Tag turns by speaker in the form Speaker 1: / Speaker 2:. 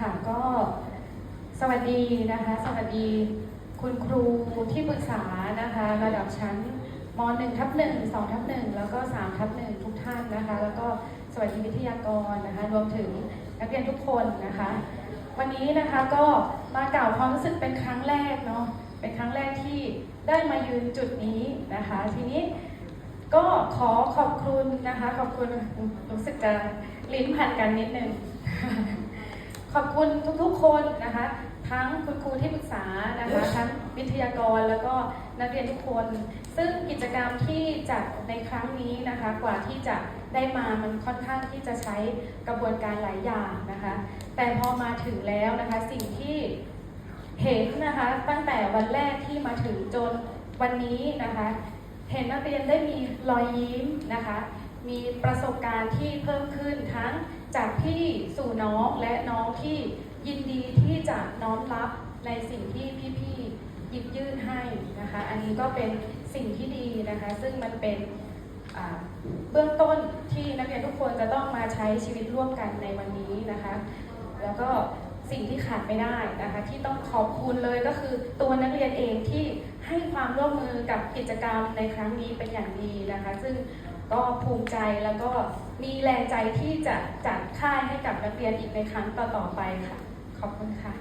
Speaker 1: ค่ะ ก็สวัสดีนะคะ สวัสดีคุณครูที่ปรึกษานะคะ ระดับชั้นม .1 ทับ1 2ทับ1แล้วก็3ทับ1ทุกท่านนะคะ แล้วก็สวัสดีวิทยากรนะคะ รวมถึงนักเรียนทุกคนนะคะ วันนี้นะคะก็มากล่าวความรู้สึกเป็นครั้งแรกเนาะเป็นครั้งแรกที่ได้มายืนจุดนี้นะคะ ทีนี้ก็ขอขอบคุณนะคะ ขอบคุณรู้สึกจะลิ้นพันกันนิดนึง ขอบคุณทุกๆคนนะคะ ทั้งคุณครูที่ปรึกษานะคะ ทั้งวิทยากรแล้วก็นักเรียนทุกคน ซึ่งกิจกรรมที่จัดในครั้งนี้นะคะ กว่าที่จะได้มามันค่อนข้างที่จะใช้กระบวนการหลายอย่างนะคะ แต่พอมาถึงแล้วนะคะสิ่งที่เห็นนะคะตั้งแต่วันแรกที่มาถึงจนวันนี้นะคะ เห็นนักเรียนได้มีรอยยิ้มนะคะ มีประสบการณ์ที่เพิ่มขึ้นทั้ง จากพี่สู่น้องและน้องที่ยินดีที่จะน้อมรับในสิ่งที่พี่ๆหยิบยื่นให้นะคะ อันนี้ก็เป็นสิ่งที่ดีนะคะ ซึ่งมันเป็นเบื้องต้นที่นักเรียนทุกคนจะต้องมาใช้ชีวิตร่วมกันในวันนี้นะคะ แล้วก็สิ่งที่ขาดไม่ได้นะคะ ที่ต้องขอบคุณเลยก็คือตัวนักเรียนเองที่ให้ ความร่วมมือกับกิจกรรมในครั้งนี้เป็นอย่างดีนะคะ ซึ่งก็ภูมิใจแล้วก็มีแรงใจที่จะจัดค่ายให้กับนักเรียนอีกในครั้งต่อๆไปค่ะ ขอบคุณค่ะ